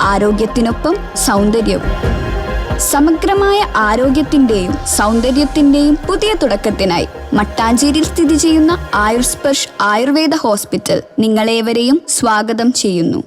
ആരോഗ്യത്തിനൊപ്പം സൗന്ദര്യവും. സമഗ്രമായ ആരോഗ്യത്തിന്റെയും സൗന്ദര്യത്തിന്റെയും പുതിയ തുടക്കത്തിനായി മട്ടാഞ്ചേരിയിൽ സ്ഥിതി ചെയ്യുന്ന ആയുർസ്പർഷ് ആയുർവേദ ഹോസ്പിറ്റൽ നിങ്ങളേവരെയും സ്വാഗതം ചെയ്യുന്നു.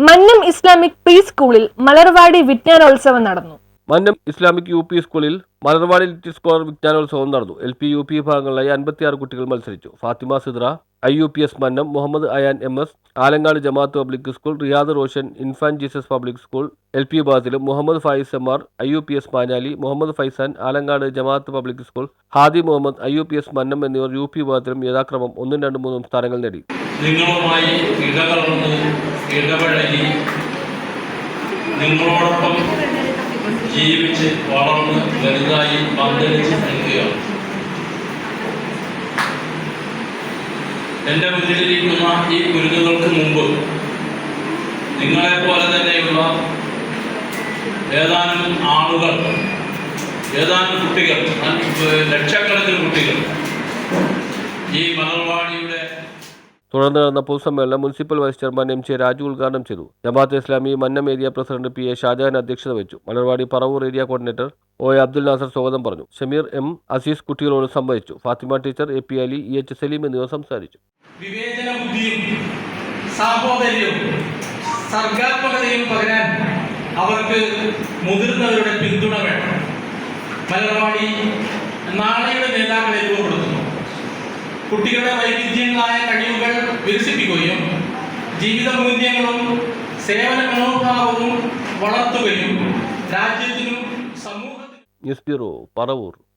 മന്നം ഇസ്ലാമിക് പ്രീ സ്കൂളിൽ മലർവാടി വിജ്ഞാനോത്സവം നടന്നു. മന്നം ഇസ്ലാമിക് യു പി സ്കൂളിൽ മലർവാടി ലിറ്റിൽ സ്കോർ വിജ്ഞാനോത്സവം നടന്നു. എൽ പി യു പി വിഭാഗങ്ങളിലായി അൻപത്തിയാറ് കുട്ടികൾ മത്സരിച്ചു. Fathima Sidra I U P S Mannam Muhammad Ayan M S Alangad Jamaat public school Riyad Roshan infant Jesus public school L P വിഭാഗത്തിലും Muhammad Faiz M R I U P S Manali Muhammad Faizan Alangad Jamaat public school Hadi Muhammad I U P S Mannam എന്നിവർ U P വിഭാഗത്തിലും യഥാക്രമം ഒന്നും രണ്ടും മൂന്നും സ്ഥാനങ്ങൾ നേടി. നിങ്ങളുമായി ജീവിച്ച് വളർന്ന് വലുതായി പന്തലിച്ച് നിൽക്കുകയാണ് എന്റെ മുന്നിലിരിക്കുന്ന ഈ കുരുന്നുകൾക്ക് മുമ്പ് നിങ്ങളെ പോലെ തന്നെയുള്ള ഏതാനും ആളുകൾ ഏതാനും കുട്ടികൾ ലക്ഷക്കണക്കിന് കുട്ടികൾ ഈ മലർവാടിയുടെ തുടർന്ന് നടന്ന പൊതുസമ്മേളനം municipal vice chairman M J Raju ഉദ്ഘാടനം ചെയ്തു. Jamaat Islami Mannam area president P A Shajahan അധ്യക്ഷത വെച്ചു Malarvadi Paravur area coordinator O A Abdul Nasar സ്വാഗതം പറഞ്ഞു. ഷമീർ എം അസീസ് കുട്ടികളോട് സംവദിച്ചു Fathima teacher A P Ali E H Saleem എന്നിവർ സംസാരിച്ചു. വിവേചന ബുദ്ധിയും സാഹോദര്യവും സർഗാത്മകതയും പകരാൻ അവർക്ക് മുതിർന്നവരുടെ പിന്തുണ വേണം. മലർവാടി നാളെയുടെ നേതാക്കളെ രൂപപ്പെടുത്തുന്നു കുട്ടികളുടെ വൈവിധ്യങ്ങളായ കഴിവുകൾ വികസിപ്പിക്കുകയും ജീവിത മൂല്യങ്ങളും സേവന മനോഭാവവും വളർത്തുകയും രാജ്യത്തിനും സമൂഹത്തിനും ന്യൂസ് ബ്യൂറോ പറവൂർ.